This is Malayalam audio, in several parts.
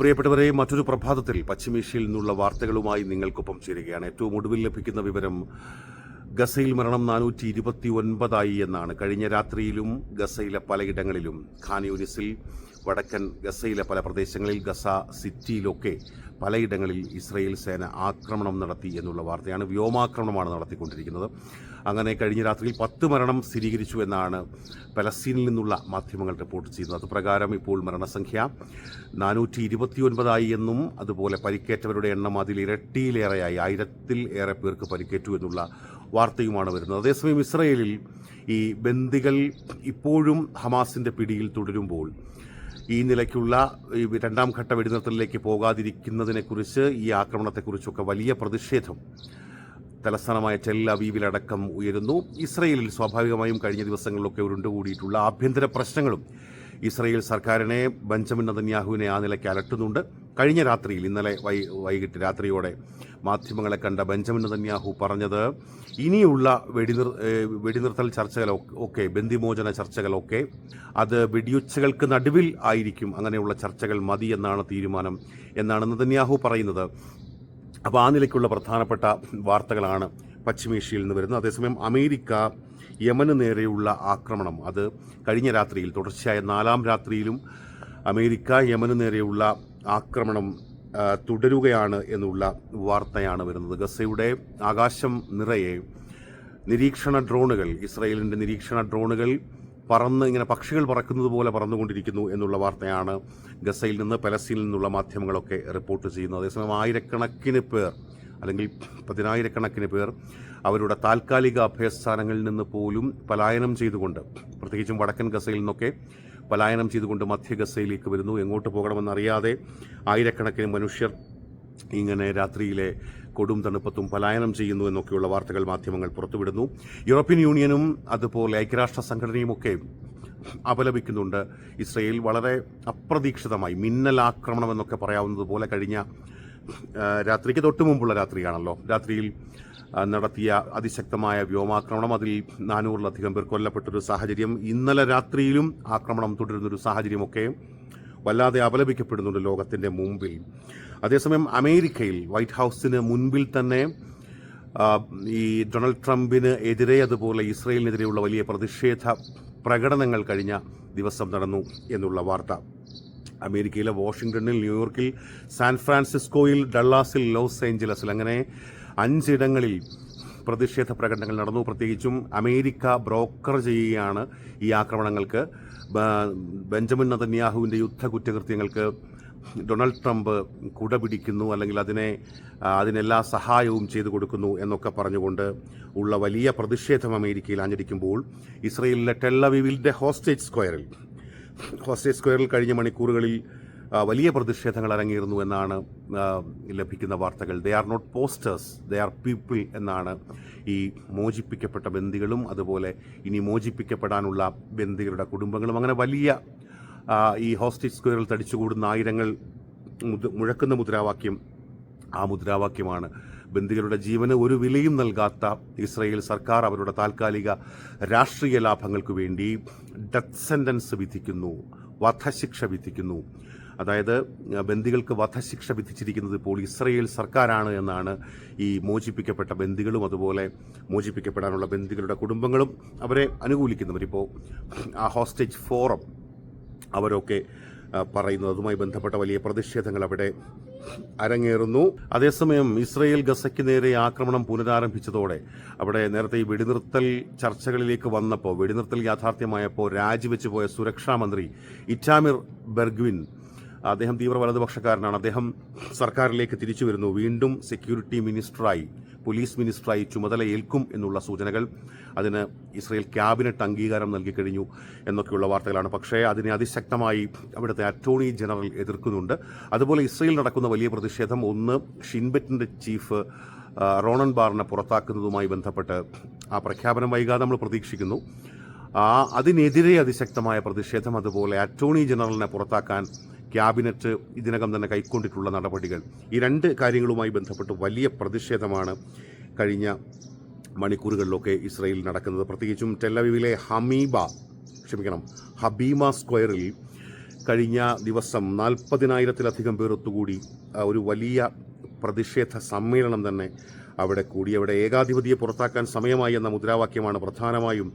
പ്രിയപ്പെട്ടവരെ മറ്റൊരു പ്രഭാതത്തിൽ പശ്ചിമേഷ്യയിൽ നിന്നുള്ള വാർത്തകളുമായി നിങ്ങൾക്കൊപ്പം ചേരുകയാണ്. ഏറ്റവും ഒടുവിൽ ലഭിക്കുന്ന വിവരം ഗസയിൽ മരണം നാനൂറ്റി ഇരുപത്തി ഒൻപതായി എന്നാണ്. കഴിഞ്ഞ രാത്രിയിലും ഗസയിലെ പലയിടങ്ങളിലും ഖാൻ യൂനിസിൽ വടക്കൻ ഗസയിലെ പല പ്രദേശങ്ങളിൽ ഗസ സിറ്റിയിലൊക്കെ പലയിടങ്ങളിൽ ഇസ്രയേൽ സേന ആക്രമണം നടത്തി എന്നുള്ള വാർത്തയാണ് വ്യോമാക്രമണമാണ് നടത്തിക്കൊണ്ടിരിക്കുന്നത്. അങ്ങനെ കഴിഞ്ഞ രാത്രിയിൽ പത്ത് മരണം സ്ഥിരീകരിച്ചു എന്നാണ് പലസ്തീനിൽ നിന്നുള്ള മാധ്യമങ്ങൾ റിപ്പോർട്ട് ചെയ്യുന്നത്. അതുപ്രകാരം ഇപ്പോൾ മരണസംഖ്യ നാനൂറ്റി ഇരുപത്തിയൊൻപതായി എന്നും അതുപോലെ പരിക്കേറ്റവരുടെ എണ്ണം അതിൽ ഇരട്ടിയിലേറെയായി. ആയിരത്തിൽ ഏറെ പേർക്ക് പരിക്കേറ്റു എന്നുള്ള വാർത്തയുമാണ് വരുന്നത്. അതേസമയം ഇസ്രയേലിൽ ഈ ബന്ദികൾ ഇപ്പോഴും ഹമാസിന്റെ പിടിയിൽ തുടരുമ്പോൾ ഈ നിലയ്ക്കുള്ള ഈ രണ്ടാം ഘട്ട വെടിനിർത്തലിലേക്ക് പോകാതിരിക്കുന്നതിനെക്കുറിച്ച് ഈ ആക്രമണത്തെക്കുറിച്ചൊക്കെ വലിയ പ്രതിഷേധം തലസ്ഥാനമായ ടെൽ ഉയരുന്നു. ഇസ്രയേലിൽ സ്വാഭാവികമായും കഴിഞ്ഞ ദിവസങ്ങളിലൊക്കെ ഉരുണ്ടുകൂടിയിട്ടുള്ള ആഭ്യന്തര പ്രശ്നങ്ങളും ഇസ്രയേൽ സർക്കാരിനെ ബെഞ്ചമിൻ നതന്യാഹുവിനെ ആ നിലയ്ക്ക് അലട്ടുന്നുണ്ട്. കഴിഞ്ഞ രാത്രിയിൽ ഇന്നലെ വൈ വൈകിട്ട് രാത്രിയോടെ മാധ്യമങ്ങളെ കണ്ട ബെഞ്ചമിൻ നദന്യാഹു പറഞ്ഞത് ഇനിയുള്ള വെടിനിർ വെടിനിർത്തൽ ചർച്ചകളൊക്കെ ബന്ദിമോചന ചർച്ചകളൊക്കെ അത് വെടിയുച്ചകൾക്ക് നടുവിൽ ആയിരിക്കും. അങ്ങനെയുള്ള ചർച്ചകൾ മതി എന്നാണ് തീരുമാനം എന്നാണ് നദന്യാഹു പറയുന്നത്. അപ്പോൾ ആ നിലയ്ക്കുള്ള പ്രധാനപ്പെട്ട വാർത്തകളാണ് പശ്ചിമേഷ്യയിൽ നിന്ന് വരുന്നത്. അതേസമയം അമേരിക്ക യമന് നേരെയുള്ള ആക്രമണം. അത് കഴിഞ്ഞ രാത്രിയിൽ തുടർച്ചയായ നാലാം രാത്രിയിലും അമേരിക്ക യമന് നേരെയുള്ള ആക്രമണം തുടരുകയാണ് എന്നുള്ള വാർത്തയാണ് വരുന്നത്. ഗസയുടെ ആകാശം നിറയെ നിരീക്ഷണ ഡ്രോണുകൾ ഇസ്രയേലിന്റെ നിരീക്ഷണ ഡ്രോണുകൾ പറന്ന് ഇങ്ങനെ പക്ഷികൾ പറക്കുന്നത് പോലെ പറന്നുകൊണ്ടിരിക്കുന്നു എന്നുള്ള വാർത്തയാണ് ഗസയിൽ നിന്ന് പലസ്തീനിൽ നിന്നുള്ള മാധ്യമങ്ങളൊക്കെ റിപ്പോർട്ട് ചെയ്യുന്നത്. അതേസമയം ആയിരക്കണക്കിന് പേർ അല്ലെങ്കിൽ പതിനായിരക്കണക്കിന് പേർ അവരുടെ താൽക്കാലിക അഭയസ്ഥാനങ്ങളിൽ നിന്ന് പോലും പലായനം ചെയ്തുകൊണ്ട് പ്രത്യേകിച്ചും വടക്കൻ ഗസയിൽ നിന്നൊക്കെ പലായനം ചെയ്തുകൊണ്ട് മധ്യ ഗസയിലേക്ക് വരുന്നു. എങ്ങോട്ട് പോകണമെന്നറിയാതെ ആയിരക്കണക്കിന് മനുഷ്യർ ഇങ്ങനെ രാത്രിയിലെ കൊടും തണുപ്പത്തും പലായനം ചെയ്യുന്നു എന്നൊക്കെയുള്ള വാർത്തകൾ മാധ്യമങ്ങൾ പുറത്തുവിടുന്നു. യൂറോപ്യൻ യൂണിയനും അതുപോലെ ഐക്യരാഷ്ട്ര സംഘടനയുമൊക്കെ അപലപിക്കുന്നുണ്ട്. ഇസ്രയേൽ വളരെ അപ്രതീക്ഷിതമായി മിന്നൽ ആക്രമണം എന്നൊക്കെ പറയാവുന്നതുപോലെ കഴിഞ്ഞ രാത്രിക്ക് തൊട്ട് മുമ്പുള്ള രാത്രിയാണല്ലോ. രാത്രിയിൽ നടത്തിയ അതിശക്തമായ വ്യോമാക്രമണം അതിൽ നാനൂറിലധികം പേർ കൊല്ലപ്പെട്ടൊരു സാഹചര്യം. ഇന്നലെ രാത്രിയിലും ആക്രമണം തുടരുന്നൊരു സാഹചര്യമൊക്കെ വല്ലാതെ അപലപിക്കപ്പെടുന്നുണ്ട് ലോകത്തിന്റെ മുമ്പിൽ. അതേസമയം അമേരിക്കയിൽ വൈറ്റ് ഹൗസിന് മുൻപിൽ തന്നെ ഈ ഡൊണാൾഡ് ട്രംപിന് എതിരെ അതുപോലെ ഇസ്രയേലിനെതിരെയുള്ള വലിയ പ്രതിഷേധ പ്രകടനങ്ങൾ കഴിഞ്ഞ ദിവസം നടന്നു എന്നുള്ള വാർത്ത. അമേരിക്കയിലെ വാഷിംഗ്ടണിൽ ന്യൂയോർക്കിൽ സാൻ ഫ്രാൻസിസ്കോയിൽ ഡള്ളാസിൽ ലോസ് ഏഞ്ചലസിൽ അങ്ങനെ അഞ്ചിടങ്ങളിൽ പ്രതിഷേധ പ്രകടനങ്ങൾ നടന്നു. പ്രത്യേകിച്ചും അമേരിക്ക ബ്രോക്കർ ചെയ്യുകയാണ് ഈ ആക്രമണങ്ങൾക്ക് ബെഞ്ചമിൻ നതന്യാഹുവിന്റെ യുദ്ധ കുറ്റകൃത്യങ്ങൾക്ക് ഡൊണാൾഡ് ട്രംപ് കുട പിടിക്കുന്നു അല്ലെങ്കിൽ അതിനെ അതിനെല്ലാ സഹായവും ചെയ്തു കൊടുക്കുന്നു എന്നൊക്കെ പറഞ്ഞുകൊണ്ട് ഉള്ള വലിയ പ്രതിഷേധം അമേരിക്കയിൽ ആഞ്ഞടിക്കുമ്പോൾ ഇസ്രയേലിലെ ടെല്ലവിവിലിന്റെ ഹോസ്റ്റേജ് സ്ക്വയറിൽ ഹോസ്റ്റേജ് സ്ക്വയറിൽ കഴിഞ്ഞ മണിക്കൂറുകളിൽ വലിയ പ്രതിഷേധങ്ങൾ അരങ്ങിയിരുന്നു എന്നാണ് ലഭിക്കുന്ന വാർത്തകൾ. They are not posters they are people എന്നാണ് ഈ മോചിപ്പിക്കപ്പെട്ട ബന്ദികളും അതുപോലെ ഇനി മോചിപ്പിക്കപ്പെടാനുള്ള ബന്ദികളുടെ കുടുംബങ്ങളും. അങ്ങനെ വലിയ ഈ ഹോസ്റ്റേജ് സ്ക്വയറിൽ തടിച്ചുകൂടുന്ന ആയിരങ്ങൾ മുഴക്കുന്ന മുദ്രാവാക്യം ആ മുദ്രാവാക്യമാണ്. ബന്ദികളുടെ ജീവന് ഒരു വിലയും നൽകാത്ത ഇസ്രയേൽ സർക്കാർ അവരുടെ താൽക്കാലിക രാഷ്ട്രീയ ലാഭങ്ങൾക്ക് വേണ്ടി ഡെത്ത് സെന്റൻസ് വിധിക്കുന്നു വധശിക്ഷ വിധിക്കുന്നു. അതായത് ബന്ദികൾക്ക് വധശിക്ഷ വിധിച്ചിരിക്കുന്നത് ഇപ്പോൾ ഇസ്രയേൽ സർക്കാരാണ് എന്നാണ് ഈ മോചിപ്പിക്കപ്പെട്ട ബന്ദികളും അതുപോലെ മോചിപ്പിക്കപ്പെടാനുള്ള ബന്ദികളുടെ കുടുംബങ്ങളും അവരെ അനുകൂലിക്കുന്നവരിപ്പോൾ ആ ഹോസ്റ്റേജ് ഫോറം അവരൊക്കെ പറയുന്നത് അതുമായി ബന്ധപ്പെട്ട വലിയ പ്രതിഷേധങ്ങൾ അവിടെ അരങ്ങേറുന്നു. അതേസമയം ഇസ്രയേൽ ഗസയ്ക്ക് നേരെ ആക്രമണം പുനരാരംഭിച്ചതോടെ അവിടെ നേരത്തെ ഈ വെടിനിർത്തൽ ചർച്ചകളിലേക്ക് വന്നപ്പോൾ വെടിനിർത്തൽ യാഥാർത്ഥ്യമായപ്പോൾ രാജിവെച്ചു പോയ സുരക്ഷാ മന്ത്രി ഇറ്റാമിർ ബെർഗ്വിൻ അദ്ദേഹം തീവ്ര വലതുപക്ഷക്കാരനാണ്. അദ്ദേഹം സർക്കാരിലേക്ക് തിരിച്ചു വരുന്നു. വീണ്ടും സെക്യൂരിറ്റി മിനിസ്റ്ററായി പോലീസ് മിനിസ്റ്ററായി ചുമതല ഏൽക്കും എന്നുള്ള സൂചനകൾ അതിന് ഇസ്രയേൽ ക്യാബിനറ്റ് അംഗീകാരം നൽകിക്കഴിഞ്ഞു എന്നൊക്കെയുള്ള വാർത്തകളാണ്. പക്ഷേ അതിനെ അതിശക്തമായി അവിടുത്തെ അറ്റോർണി ജനറൽ എതിർക്കുന്നുണ്ട്. അതുപോലെ ഇസ്രയേൽ നടക്കുന്ന വലിയ പ്രതിഷേധം ഒന്ന് ഷിൻബറ്റിന്റെ ചീഫ് റോണൻ ബാറിനെ പുറത്താക്കുന്നതുമായി ബന്ധപ്പെട്ട് ആ പ്രഖ്യാപനം വൈകാതെ നമ്മൾ പ്രതീക്ഷിക്കുന്നു. അതിനെതിരെ അതിശക്തമായ പ്രതിഷേധം അതുപോലെ അറ്റോർണി ജനറലിനെ പുറത്താക്കാൻ ക്യാബിനറ്റ് ഇതിനകം തന്നെ കൈക്കൊണ്ടിട്ടുള്ള നടപടികൾ. ഈ രണ്ട് കാര്യങ്ങളുമായി ബന്ധപ്പെട്ട് വലിയ പ്രതിഷേധമാണ് കഴിഞ്ഞ മണിക്കൂറുകളിലൊക്കെ ഇസ്രയേലിൽ നടക്കുന്നത്. പ്രത്യേകിച്ചും ടെല്ലവിവിലെ ഹമീബ ക്ഷമിക്കണം ഹബീമ സ്ക്വയറിൽ കഴിഞ്ഞ ദിവസം നാൽപ്പതിനായിരത്തിലധികം പേർ ഒത്തുകൂടി ഒരു വലിയ പ്രതിഷേധ സമ്മേളനം തന്നെ അവിടെ കൂടി. അവിടെ ഏകാധിപതിയെ പുറത്താക്കാൻ സമയമായി എന്ന മുദ്രാവാക്യമാണ് പ്രധാനമായും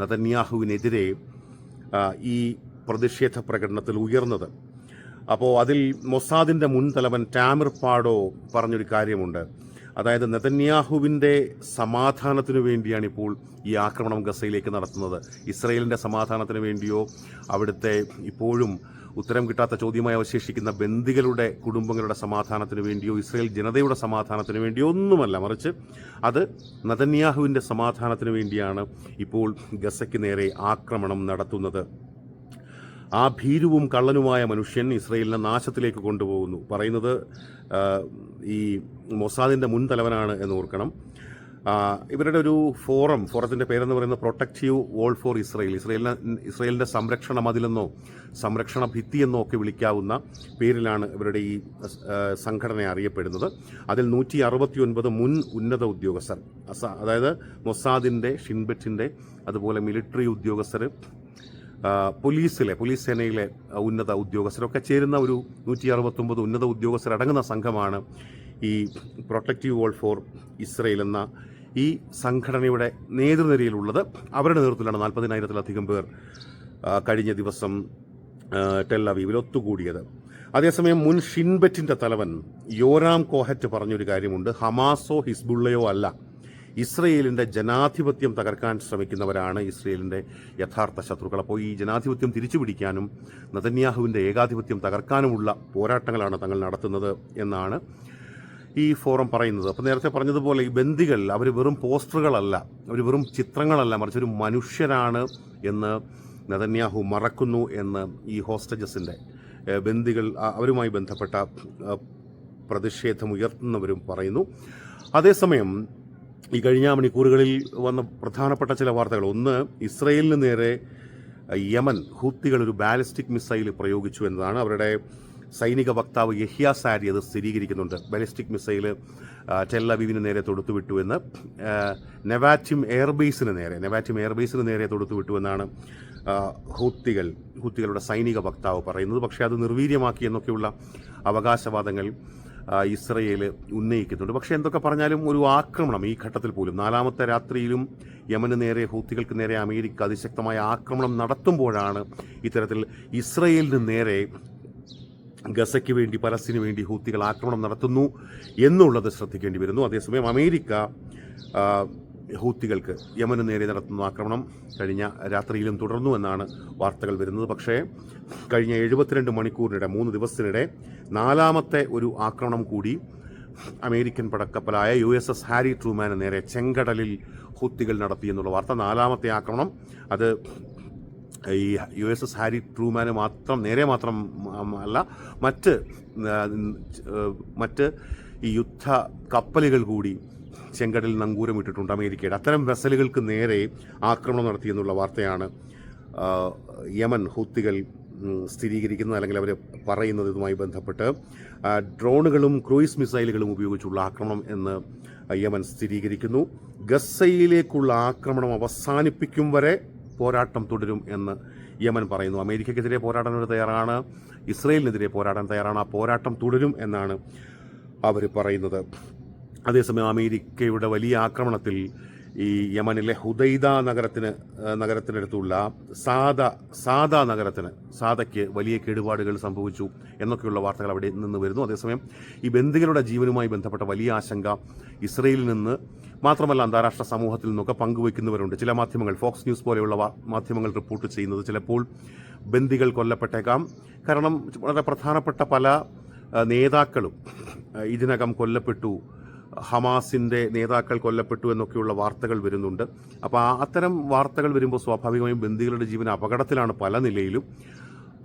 നതന്യാഹുവിനെതിരെ ഈ പ്രതിഷേധ പ്രകടനത്തിൽ ഉയർന്നത്. അപ്പോൾ അതിൽ മൊസാദിന്റെ മുൻ തലവൻ ടാമിർ പാഡോ പറഞ്ഞൊരു കാര്യമുണ്ട്. അതായത് നെതന്യാഹുവിന്റെ സമാധാനത്തിനു വേണ്ടിയാണ് ഇപ്പോൾ ഈ ആക്രമണം ഗസയിലേക്ക് നടത്തുന്നത്. ഇസ്രയേലിന്റെ സമാധാനത്തിന് വേണ്ടിയോ അവിടുത്തെ ഇപ്പോഴും ഉത്തരം കിട്ടാത്ത ചോദ്യമായി അവശേഷിക്കുന്ന ബന്ദികളുടെ കുടുംബങ്ങളുടെ സമാധാനത്തിന് വേണ്ടിയോ ഇസ്രയേൽ ജനതയുടെ സമാധാനത്തിന് വേണ്ടിയോ ഒന്നുമല്ല മറിച്ച് അത് നതന്യാഹുവിന്റെ സമാധാനത്തിന് വേണ്ടിയാണ് ഇപ്പോൾ ഗസയ്ക്ക് നേരെ ആക്രമണം നടത്തുന്നത്. ആ ഭീരുവും കള്ളനുമായ മനുഷ്യൻ ഇസ്രയേലിനെ നാശത്തിലേക്ക് കൊണ്ടുപോകുന്നു. പറയുന്നത് ഈ മൊസാദിന്റെ മുൻ തലവനാണ് എന്ന് ഓർക്കണം. ഇവരുടെ ഒരു ഫോറം ഫോറത്തിന്റെ പേരെന്ന് പറയുന്നത് പ്രൊട്ടക്റ്റീവ് വോൾ ഫോർ ഇസ്രയേൽ ഇസ്രയേലിനെ ഇസ്രയേലിന്റെ സംരക്ഷണ മതിലെന്നോ സംരക്ഷണ ഭിത്തി എന്നോ ഒക്കെ വിളിക്കാവുന്ന പേരിലാണ് ഇവരുടെ ഈ സംഘടന അറിയപ്പെടുന്നത്. അതിൽ നൂറ്റി അറുപത്തി ഒൻപത് മുൻ ഉന്നത ഉദ്യോഗസ്ഥർ അതായത് മൊസാദിന്റെ ഷിൻബെറ്റിന്റെ അതുപോലെ മിലിറ്ററി ഉദ്യോഗസ്ഥർ പോലീസിലെ പോലീസ് സേനയിലെ ഉന്നത ഉദ്യോഗസ്ഥരൊക്കെ ചേരുന്ന ഒരു നൂറ്റി അറുപത്തൊമ്പത് ഉന്നത ഉദ്യോഗസ്ഥരടങ്ങുന്ന സംഘമാണ് ഈ പ്രൊട്ടക്റ്റീവ് വോൾ ഫോർ ഇസ്രയേൽ എന്ന ഈ സംഘടനയുടെ നേതൃനിരയിലുള്ളത്. അവരുടെ നേതൃത്വത്തിലാണ് നാൽപ്പതിനായിരത്തിലധികം പേർ കഴിഞ്ഞ ദിവസം ടെല്ലവീവിൽ ഒത്തുകൂടിയത്. അതേസമയം മുൻ ഷിൻബറ്റിന്റെ തലവൻ യോരാം കോഹറ്റ് പറഞ്ഞൊരു കാര്യമുണ്ട്. ഹമാസോ ഹിസ്ബുള്ളയോ അല്ല. ഇസ്രയേലിന്റെ ജനാധിപത്യം തകർക്കാൻ ശ്രമിക്കുന്നവരാണ് ഇസ്രയേലിന്റെ യഥാർത്ഥ ശത്രുക്കൾ. അപ്പോൾ ഈ ജനാധിപത്യം തിരിച്ചു പിടിക്കാനും നതന്യാഹുവിന്റെ ഏകാധിപത്യം തകർക്കാനുമുള്ള പോരാട്ടങ്ങളാണ് തങ്ങൾ നടത്തുന്നത് എന്നാണ് ഈ ഫോറം പറയുന്നത്. അപ്പോൾ നേരത്തെ പറഞ്ഞതുപോലെ ഈ ബന്ദികൾ അവർ വെറും പോസ്റ്ററുകളല്ല അവർ വെറും ചിത്രങ്ങളല്ല മറിച്ച് ഒരു മനുഷ്യരാണ് എന്ന് നതന്യാഹു മറക്കുന്നു എന്ന് ഈ ഹോസ്റ്റജസിന്റെ ബന്ദികൾ അവരുമായി ബന്ധപ്പെട്ട പ്രതിഷേധമുയർത്തുന്നവരും പറയുന്നു. അതേസമയം ഈ കഴിഞ്ഞ മണിക്കൂറുകളിൽ വന്ന പ്രധാനപ്പെട്ട ചില വാർത്തകൾ. ഒന്ന് ഇസ്രയേലിന് നേരെ യമൻ ഹൂത്തികൾ ഒരു ബാലിസ്റ്റിക് മിസൈൽ പ്രയോഗിച്ചു എന്നതാണ്. അവരുടെ സൈനിക വക്താവ് യഹ്യ സാരി അത് സ്ഥിരീകരിക്കുന്നുണ്ട്. ബാലിസ്റ്റിക് മിസൈൽ ടെല്ലവീവിന് നേരെ തൊടുത്തുവിട്ടു എന്ന് നെവാറ്റിം എയർബേസിന് നേരെ നെവാറ്റിം എയർബേസിന് നേരെ തൊടുത്തുവിട്ടു എന്നാണ് ഹൂത്തികൾ ഹൂത്തികളുടെ സൈനിക വക്താവ് പറയുന്നത്. പക്ഷേ അത് നിർവീര്യമാക്കി എന്നൊക്കെയുള്ള അവകാശവാദങ്ങൾ ഇസ്രയേൽ ഉന്നയിക്കുന്നുണ്ട്. പക്ഷെ എന്തൊക്കെ പറഞ്ഞാലും ഒരു ആക്രമണം ഈ ഘട്ടത്തിൽ പോലും. നാലാമത്തെ രാത്രിയിലും യമന് നേരെ ഹൂത്തികൾക്ക് നേരെ അമേരിക്ക അതിശക്തമായ ആക്രമണം നടത്തുമ്പോഴാണ് ഇത്തരത്തിൽ ഇസ്രയേലിന് നേരെ ഗസയ്ക്ക് വേണ്ടി പലസ്തീന് വേണ്ടി ഹൂത്തികൾ ആക്രമണം നടത്തുന്നു എന്നുള്ളത് ശ്രദ്ധിക്കേണ്ടി വരുന്നു. അതേസമയം അമേരിക്ക ഹൂത്തികൾക്ക് യമന് നേരെ നടത്തുന്ന ആക്രമണം കഴിഞ്ഞ രാത്രിയിലും തുടർന്നു എന്നാണ് വാർത്തകൾ വരുന്നത്. പക്ഷേ കഴിഞ്ഞ എഴുപത്തിരണ്ട് മണിക്കൂറിനിടെ മൂന്ന് ദിവസത്തിനിടെ നാലാമത്തെ ഒരു ആക്രമണം കൂടി അമേരിക്കൻ പടക്കപ്പലായ യു എസ് എസ് ഹാരി ട്രൂമാന് നേരെ ചെങ്കടലിൽ ഹൂത്തികൾ നടത്തി എന്നുള്ള വാർത്ത. നാലാമത്തെ ആക്രമണം അത് ഈ യു എസ് എസ് ഹാരി ട്രൂമാന് മാത്രം നേരെ മാത്രം അല്ല മറ്റ് മറ്റ് ഈ യുദ്ധ കപ്പലുകൾ കൂടി ചെങ്കടലിൽ നങ്കൂരമിട്ടിട്ടുണ്ട് അമേരിക്കയുടെ. അത്തരം വെസലുകൾക്ക് നേരെ ആക്രമണം നടത്തിയെന്നുള്ള വാർത്തയാണ് യമൻ ഹൂത്തികൾ സ്ഥിരീകരിക്കുന്നത് അല്ലെങ്കിൽ അവർ പറയുന്നത് ഇതുമായി ബന്ധപ്പെട്ട്. ഡ്രോണുകളും ക്രൂയിസ് മിസൈലുകളും ഉപയോഗിച്ചുള്ള ആക്രമണം എന്ന് യമൻ സ്ഥിരീകരിക്കുന്നു. ഗസയിലേക്കുള്ള ആക്രമണം അവസാനിപ്പിക്കും വരെ പോരാട്ടം തുടരും എന്ന് യമൻ പറയുന്നു. അമേരിക്കക്കെതിരെ പോരാടാൻ ഒരു തയ്യാറാണ് ഇസ്രയേലിനെതിരെ പോരാടാൻ തയ്യാറാണ്. ആ പോരാട്ടം തുടരും എന്നാണ് അവർ പറയുന്നത്. അതേസമയം അമേരിക്കയുടെ വലിയ ആക്രമണത്തിൽ ഈ യമനിലെ ഹുദൈദ നഗരത്തിന് നഗരത്തിനടുത്തുള്ള സാദ സാദ നഗരത്തിന് സാദയ്ക്ക് വലിയ കേടുപാടുകൾ സംഭവിച്ചു എന്നൊക്കെയുള്ള വാർത്തകൾ അവിടെ നിന്ന് വരുന്നു. അതേസമയം ഈ ബന്ദികളുടെ ജീവനുമായി ബന്ധപ്പെട്ട വലിയ ആശങ്ക ഇസ്രയേലിൽ നിന്ന് മാത്രമല്ല അന്താരാഷ്ട്ര സമൂഹത്തിൽ നിന്നൊക്കെ പങ്കുവയ്ക്കുന്നവരുണ്ട്. ചില മാധ്യമങ്ങൾ ഫോക്സ് ന്യൂസ് പോലെയുള്ള മാധ്യമങ്ങൾ റിപ്പോർട്ട് ചെയ്യുന്നത് ചിലപ്പോൾ ബന്ദികൾ കൊല്ലപ്പെട്ടേക്കാം. കാരണം വളരെ പ്രധാനപ്പെട്ട പല നേതാക്കളും ഇതിനകം കൊല്ലപ്പെട്ടു. ഹമാസിന്റെ നേതാക്കൾ കൊല്ലപ്പെട്ടു എന്നൊക്കെയുള്ള വാർത്തകൾ വരുന്നുണ്ട്. അപ്പോൾ അത്തരം വാർത്തകൾ വരുമ്പോൾ സ്വാഭാവികമായും ബന്ദികളുടെ ജീവൻ അപകടത്തിലാണ് പല നിലയിലും.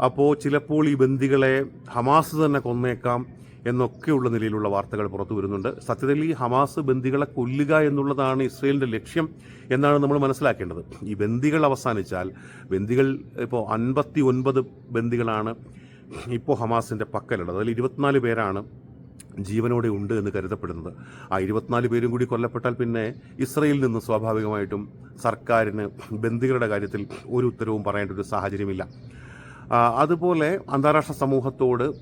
അപ്പോൾ ചിലപ്പോൾ ഈ ബന്ദികളെ ഹമാസ് തന്നെ കൊന്നേക്കാം എന്നൊക്കെയുള്ള നിലയിലുള്ള വാർത്തകൾ പുറത്തു വരുന്നുണ്ട്. സത്യത്തിൽ ഈ ഹമാസ് ബന്ദികളെ കൊല്ലുക എന്നുള്ളതാണ് ഇസ്രയേലിന്റെ ലക്ഷ്യം എന്നാണ് നമ്മൾ മനസ്സിലാക്കേണ്ടത്. ഈ ബന്ദികൾ അവസാനിച്ചാൽ ബന്ദികൾ ഇപ്പോൾ അൻപത്തി ഒൻപത് ബന്ദികളാണ് ഇപ്പോൾ ഹമാസിന്റെ പക്കലുള്ളത്. അതിൽ ഇരുപത്തിനാല് പേരാണ് ജീവനോടെ ഉണ്ട് എന്ന് കരുതപ്പെടുന്നത്. ആ ഇരുപത്തിനാല് പേരും കൂടി കൊല്ലപ്പെട്ടാൽ പിന്നെ ഇസ്രയേലിൽ നിന്ന് സ്വാഭാവികമായിട്ടും സർക്കാരിന് ബന്ദികളുടെ കാര്യത്തിൽ ഒരു ഉത്തരവും പറയേണ്ട ഒരു സാഹചര്യമില്ല. അതുപോലെ അന്താരാഷ്ട്ര സമൂഹത്തോട്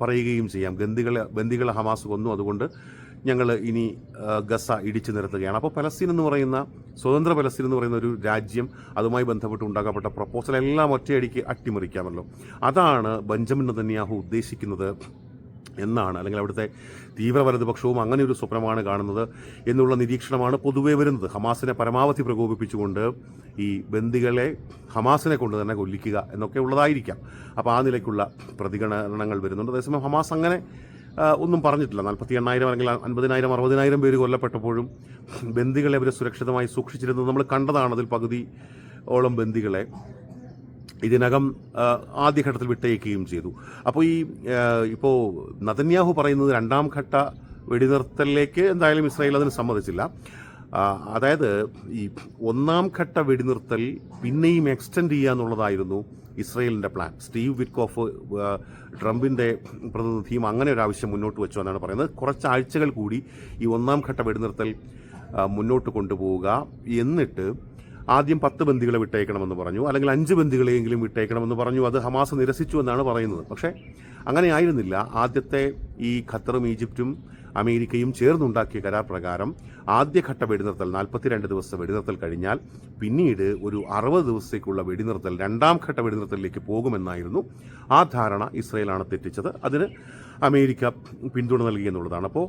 പറയുകയും ചെയ്യാം. ബന്ദികളെ ബന്ദികളെ ഹമാസ് കൊന്നു. അതുകൊണ്ട് ഞങ്ങൾ ഇനി ഗസ ഇടിച്ചു നിരത്തുകയാണ്. അപ്പോൾ പലസ്തീൻ എന്ന് പറയുന്ന സ്വതന്ത്ര പലസ്തീൻ എന്ന് പറയുന്ന ഒരു രാജ്യം അതുമായി ബന്ധപ്പെട്ട് ഉണ്ടാക്കപ്പെട്ട പ്രപ്പോസൽ എല്ലാം ഒറ്റയടിക്ക് അട്ടിമറിക്കാമല്ലോ. അതാണ് ബെഞ്ചമിൻ നെതന്യാഹു ഉദ്ദേശിക്കുന്നത് എന്നാണ്. അല്ലെങ്കിൽ അവിടുത്തെ തീവ്ര വലതുപക്ഷവും അങ്ങനെ ഒരു സ്വപ്നമാണ് കാണുന്നത് എന്നുള്ള നിരീക്ഷണമാണ് പൊതുവേ വരുന്നത്. ഹമാസിനെ പരമാവധി പ്രകോപിപ്പിച്ചുകൊണ്ട് ഈ ബന്ദികളെ ഹമാസിനെ കൊണ്ട് തന്നെ കൊല്ലിക്കുക എന്നൊക്കെ ഉള്ളതായിരിക്കാം. അപ്പോൾ ആ നിലയ്ക്കുള്ള പ്രതികരണങ്ങൾ വരുന്നുണ്ട്. അതേസമയം ഹമാസ് അങ്ങനെ ഒന്നും പറഞ്ഞിട്ടില്ല. നാൽപ്പത്തി എണ്ണായിരം അല്ലെങ്കിൽ അൻപതിനായിരം അറുപതിനായിരം പേര് കൊല്ലപ്പെട്ടപ്പോഴും ബന്ദികളെ അവർ സുരക്ഷിതമായി സൂക്ഷിച്ചിരുന്നത് നമ്മൾ കണ്ടതാണ്. അതിൽ പകുതി ഓളം ബന്ദികളെ ഇതിനകം ആദ്യഘട്ടത്തിൽ വിട്ടയക്കുകയും ചെയ്തു. അപ്പോൾ ഈ ഇപ്പോൾ നതന്യാഹു പറയുന്നത് രണ്ടാം ഘട്ട വെടിനിർത്തലിലേക്ക് എന്തായാലും ഇസ്രായേൽ അതിന് സമ്മതിച്ചില്ല. അതായത് ഈ ഒന്നാം ഘട്ട വെടിനിർത്തൽ പിന്നെയും എക്സ്റ്റെൻഡ് ചെയ്യുക എന്നുള്ളതായിരുന്നു ഇസ്രയേലിന്റെ പ്ലാൻ. സ്റ്റീവ് വിറ്റ്കോഫ് ട്രംപിന്റെ പ്രതിനിധിയും അങ്ങനെ ഒരു ആവശ്യം മുന്നോട്ട് വെച്ചു എന്നാണ് പറയുന്നത്. കുറച്ച് ആഴ്ചകൾ കൂടി ഈ ഒന്നാം ഘട്ട വെടിനിർത്തൽ മുന്നോട്ട് കൊണ്ടുപോവുക എന്നിട്ട് ആദ്യം പത്ത് ബന്ദികളെ വിട്ടയക്കണമെന്ന് പറഞ്ഞു അല്ലെങ്കിൽ അഞ്ച് ബന്ദികളെയെങ്കിലും വിട്ടയക്കണമെന്ന് പറഞ്ഞു അത് ഹമാസ് നിരസിച്ചു എന്നാണ് പറയുന്നത്. പക്ഷേ അങ്ങനെ ആയിരുന്നില്ല. ആദ്യത്തെ ഈ ഖത്തറും ഈജിപ്തും അമേരിക്കയും ചേർന്നുണ്ടാക്കിയ കരാർ പ്രകാരം ആദ്യഘട്ട വെടിനിർത്തൽ നാൽപ്പത്തിരണ്ട് ദിവസത്തെ വെടിനിർത്തൽ കഴിഞ്ഞാൽ പിന്നീട് ഒരു അറുപത് ദിവസത്തേക്കുള്ള വെടിനിർത്തൽ രണ്ടാം ഘട്ട വെടിനിർത്തലിലേക്ക് പോകുമെന്നായിരുന്നു ആ ധാരണ ഇസ്രയേലാണ് തെറ്റിച്ചത്. അതിന് അമേരിക്ക പിന്തുണ നൽകി എന്നുള്ളതാണ്. അപ്പോൾ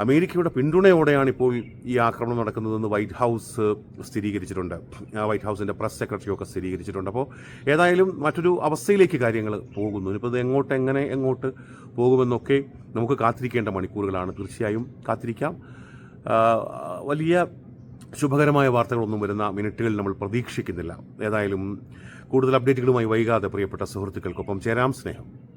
അമേരിക്കയുടെ പിന്തുണയോടെയാണ് ഇപ്പോൾ ഈ ആക്രമണം നടക്കുന്നതെന്ന് വൈറ്റ് ഹൗസ് സ്ഥിരീകരിച്ചിട്ടുണ്ട്. ആ വൈറ്റ് ഹൗസിന്റെ പ്രസ് സെക്രട്ടറിയൊക്കെ സ്ഥിരീകരിച്ചിട്ടുണ്ട്. അപ്പോൾ ഏതായാലും മറ്റൊരു അവസ്ഥയിലേക്ക് കാര്യങ്ങൾ പോകുന്നു. ഇനിയിപ്പോൾ ഇത് എങ്ങോട്ട് എങ്ങനെ എങ്ങോട്ട് പോകുമെന്നൊക്കെ നമുക്ക് കാത്തിരിക്കേണ്ട മണിക്കൂറുകളാണ്. തീർച്ചയായും കാത്തിരിക്കാം. വലിയ ശുഭകരമായ വാർത്തകളൊന്നും വരുന്ന മിനിറ്റുകളിൽ നമ്മൾ പ്രതീക്ഷിക്കുന്നില്ല. ഏതായാലും കൂടുതൽ അപ്ഡേറ്റുകളുമായി വൈകാതെ പ്രിയപ്പെട്ട സുഹൃത്തുക്കൾക്കൊപ്പം ചേരാം സ്നേഹം.